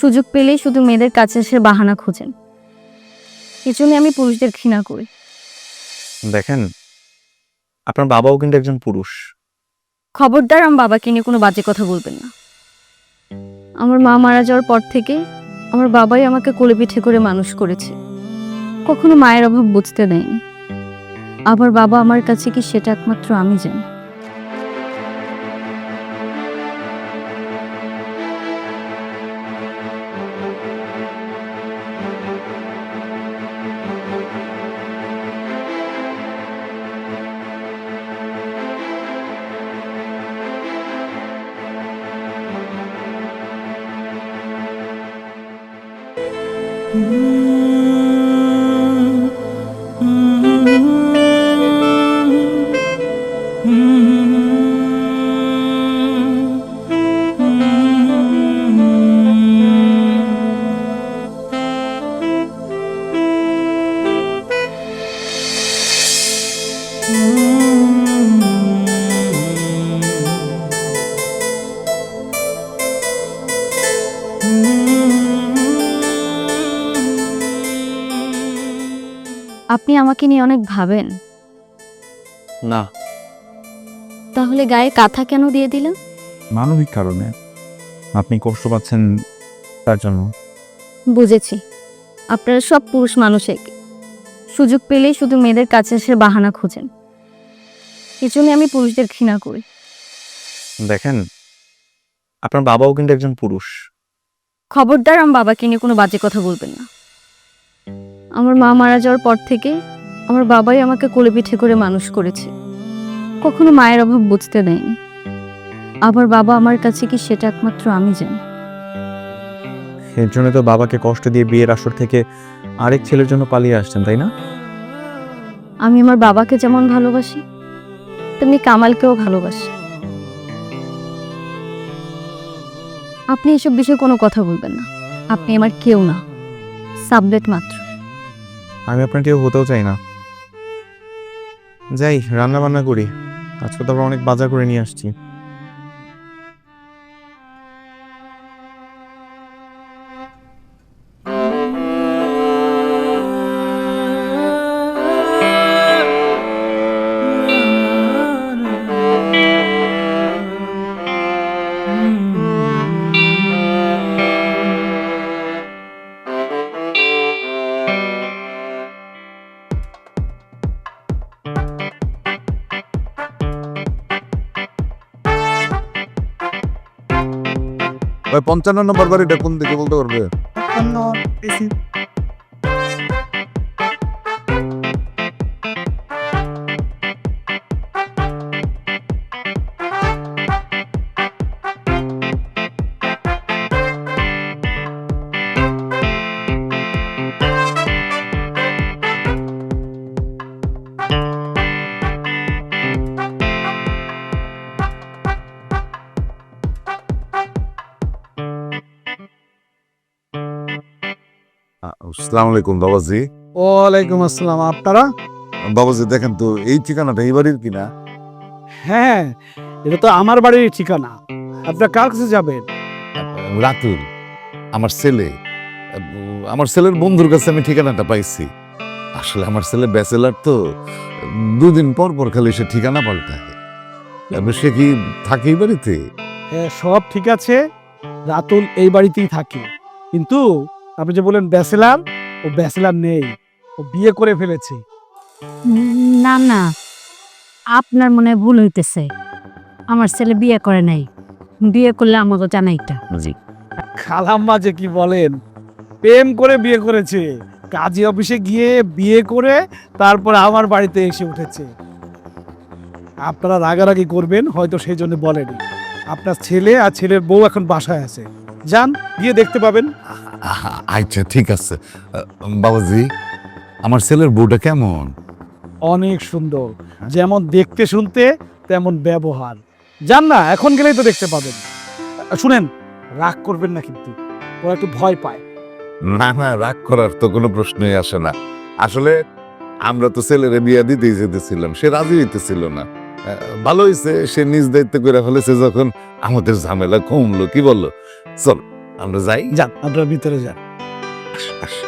সুযোগ পেলেই শুধু মেয়েদের কাছে এসে বাহানা খোঁজেন। এজন্য আমি পুরুষদের ঘৃণা করি। দেখেন আপনার বাবাও কিন্তু একজন পুরুষ। খবরদার আমার বাবাকে নিয়ে কোনো বাজে কথা বলবেন না। আমার মা মারা যাওয়ার পর থেকে আমার বাবাই আমাকে কোলে পিঠে করে মানুষ করেছে। কখনো মায়ের অভাব বুঝতে দেয়নি। আবার বাবা আমার কাছে কি সেটা একমাত্র আমি জানি। Mm-hmm. আপনি আমাকে নিয়ে অনেক ভাবেন। না। তাহলে গায়ে কাঁথা কেন দিয়ে দিলেন? মানবিক কারণে। আপনি কষ্ট পাচ্ছেন তার জন্য। বুঝেছি। আপনারা সব পুরুষ মানুষ একই সুযোগ পেলেই শুধু মেয়েদের কাছে এসে বাহানা খোঁজেন। এজন্য আমি পুরুষদের ঘৃণা করি। দেখেন আপনার বাবাও কিন্তু একজন পুরুষ। খবরদার আমার বাবাকে নিয়ে কোনো বাজে কথা বলবেন না। আমার মা মারা যাওয়ার পর থেকে আমার বাবাই আমাকে কোলে পিঠে করে মানুষ করেছে। কখনো মায়ের অভাব বুঝতে দেয়নি। আবার বাবা আমার কাছে কি সেটা একমাত্র আমি জানি। এর জন্য তো বাবাকে কষ্ট দিয়ে বিয়ের আসর থেকে আরেক ছেলের জন্য পালিয়ে আসছেন তাই না? আমি আমার বাবাকে যেমন ভালোবাসি তেমনি কামালকেও ভালোবাসি। আপনি এসব বিষয়ে কোনো কথা বলবেন না। আপনি আমার কেউ না। সাবলেট মাত্র। আমি আপনার কেউ হতেও চাই না। যাই রান্না বান্না করি। আজকে তো আবার অনেক বাজার করে নিয়ে আসছি। ভাই পঞ্চান্ন নম্বর বাড়িটা কোন দিকে বলতে পারবে? আসসালামু আলাইকুম বাবাজি। ওয়ালাইকুম আসসালাম আপনারা? বাবাজি দেখেন তো এই ঠিকানাটা এই বাড়ির কিনা? হ্যাঁ এটা তো আমার বাড়ির ঠিকানা। আপনার কার কাছে যাবেন? রাতুল আমার ছেলে। আমার ছেলের বন্ধুর কাছে আমি ঠিকানাটা পাইছি। আসলে আমার ছেলে ব্যাচেলার তো দুদিন পর পর খালি সে ঠিকানা পাল্টায়। এবার সে কি থাকে এই বাড়িতে? হ্যাঁ সব ঠিক আছে। রাতুল এই বাড়িতেই থাকে। কিন্তু আপনি যে বলেন ব্যাচেলার ও ব্যাচেলার নেই। ও বিয়ে করে ফেলেছে। না না। আপনার মনে হয় ভুল হইতেছে। আমার ছেলে বিয়ে করে নাই। বিয়ে করলে আমাকে জানাইটা জি। খালাম্মা যে কি বলেন? প্রেম করে বিয়ে করেছে। কাজী অফিসে গিয়ে বিয়ে করে তারপর আমার বাড়িতে এসে উঠেছে। আপনারা রাগারাগি করবেন হয়তো সেই জন্য বলেনি। আপনার ছেলে আর ছেলের বউ এখন বাসায় আছে। যান গিয়ে দেখতে পাবেন। আচ্ছা ঠিক আছে। বাবাজি আমার ছেলের বউটা কেমন? অনেক সুন্দর। যেমন দেখতে শুনতে তেমন ব্যবহার। যান না এখন গেলেই তো দেখতে পাবেন। শুনেন রাগ করবেন না কিন্তু। ওরা একটু ভয় পায়। না না রাগ করার তো কোনো প্রশ্নই আসে না। আসলে আমরা তো ছেলেরে বিয়া দিতেই যেতেছিলাম সে রাজি হইতেছিল না। ভালো হয়েছে সে নিজ দায়িত্ব করে ফেলেছে যখন আমাদের ঝামেলা কমলো কি বলল? চল। আমরা যাই যান আপনারা ভিতরে যান আস, আস।